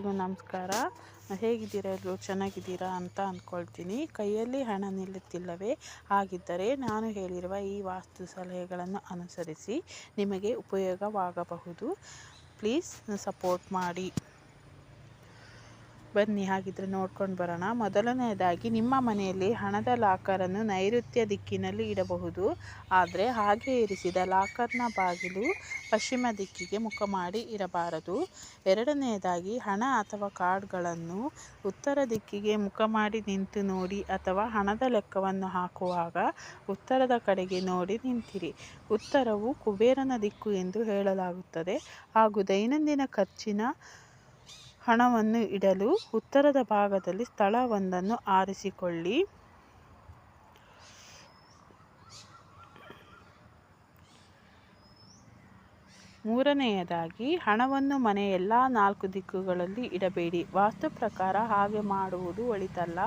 ಎಲ್ರಿಗೂ ನಮಸ್ಕಾರ. ಹೇಗಿದ್ದೀರಾ ಎಲ್ಲರೂ? ಚೆನ್ನಾಗಿದ್ದೀರಾ ಅಂತ ಅಂದ್ಕೊಳ್ತೀನಿ ಕೈಯಲ್ಲಿ ಹಣ ನಿಲ್ಲುತ್ತಿಲ್ಲವೇ? ಹಾಗಿದ್ದರೆ ನಾನು ಹೇಳಿರುವ ಈ ವಾಸ್ತು ಸಲಹೆಗಳನ್ನು ಅನುಸರಿಸಿ ನಿಮಗೆ ಉಪಯೋಗವಾಗಬಹುದು. ಪ್ಲೀಸ್ ಸಪೋರ್ಟ್ ಮಾಡಿ. ಬನ್ನಿ ಹಾಗಿದ್ರೆ ನೋಡ್ಕೊಂಡು ಬರೋಣ. ಮೊದಲನೆಯದಾಗಿ ನಿಮ್ಮ ಮನೆಯಲ್ಲಿ ಹಣದ ಲಾಕರನ್ನು ನೈಋತ್ಯ ದಿಕ್ಕಿನಲ್ಲಿ ಇಡಬಹುದು. ಆದರೆ ಹಾಗೆ ಇರಿಸಿದ ಲಾಕರ್ನ ಬಾಗಿಲು ಪಶ್ಚಿಮ ದಿಕ್ಕಿಗೆ ಮುಖ ಮಾಡಿ ಇರಬಾರದು. ಎರಡನೆಯದಾಗಿ ಹಣ ಅಥವಾ ಕಾರ್ಡ್ಗಳನ್ನು ಉತ್ತರ ದಿಕ್ಕಿಗೆ ಮುಖ ಮಾಡಿ ನಿಂತು ನೋಡಿ ಅಥವಾ ಹಣದ ಲೆಕ್ಕವನ್ನು ಹಾಕುವಾಗ ಉತ್ತರದ ಕಡೆಗೆ ನೋಡಿ ನಿಂತಿರಿ. ಉತ್ತರವು ಕುಬೇರನ ದಿಕ್ಕು ಎಂದು ಹೇಳಲಾಗುತ್ತದೆ. ಹಾಗೂ ದೈನಂದಿನ ಖರ್ಚಿನ ಹಣವನ್ನು ಇಡಲು ಉತ್ತರದ ಭಾಗದಲ್ಲಿ ಸ್ಥಳವೊಂದನ್ನು ಆರಿಸಿಕೊಳ್ಳಿ. ಮೂರನೆಯದಾಗಿ, ಹಣವನ್ನು ಮನೆಯ ಎಲ್ಲ ನಾಲ್ಕು ದಿಕ್ಕುಗಳಲ್ಲಿ ಇಡಬೇಡಿ. ವಾಸ್ತು ಪ್ರಕಾರ ಹಾಗೆ ಮಾಡುವುದು ಒಳಿತಲ್ಲ.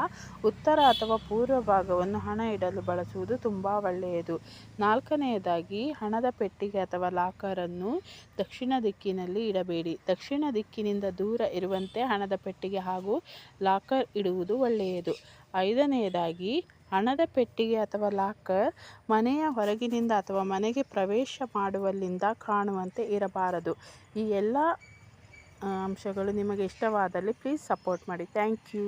ಉತ್ತರ ಅಥವಾ ಪೂರ್ವ ಭಾಗವನ್ನು ಹಣ ಇಡಲು ಬಳಸುವುದು ತುಂಬ ಒಳ್ಳೆಯದು. ನಾಲ್ಕನೆಯದಾಗಿ, ಹಣದ ಪೆಟ್ಟಿಗೆ ಅಥವಾ ಲಾಕರನ್ನು ದಕ್ಷಿಣ ದಿಕ್ಕಿನಲ್ಲಿ ಇಡಬೇಡಿ. ದಕ್ಷಿಣ ದಿಕ್ಕಿನಿಂದ ದೂರ ಇರುವಂತೆ ಹಣದ ಪೆಟ್ಟಿಗೆ ಹಾಗೂ ಲಾಕರ್ ಇಡುವುದು ಒಳ್ಳೆಯದು. ಐದನೆಯದಾಗಿ ಹಣದ ಪೆಟ್ಟಿಗೆ ಅಥವಾ ಲಾಕರ್ ಮನೆಯ ಹೊರಗಿನಿಂದ ಅಥವಾ ಮನೆಗೆ ಪ್ರವೇಶ ಮಾಡುವಲ್ಲಿಂದ ಕಾಣುವಂತೆ ಇರಬಾರದು. ಈ ಎಲ್ಲ ಅಂಶಗಳು ನಿಮಗೆ ಇಷ್ಟವಾದಲ್ಲಿ ಪ್ಲೀಸ್ ಸಪೋರ್ಟ್ ಮಾಡಿ. Thank you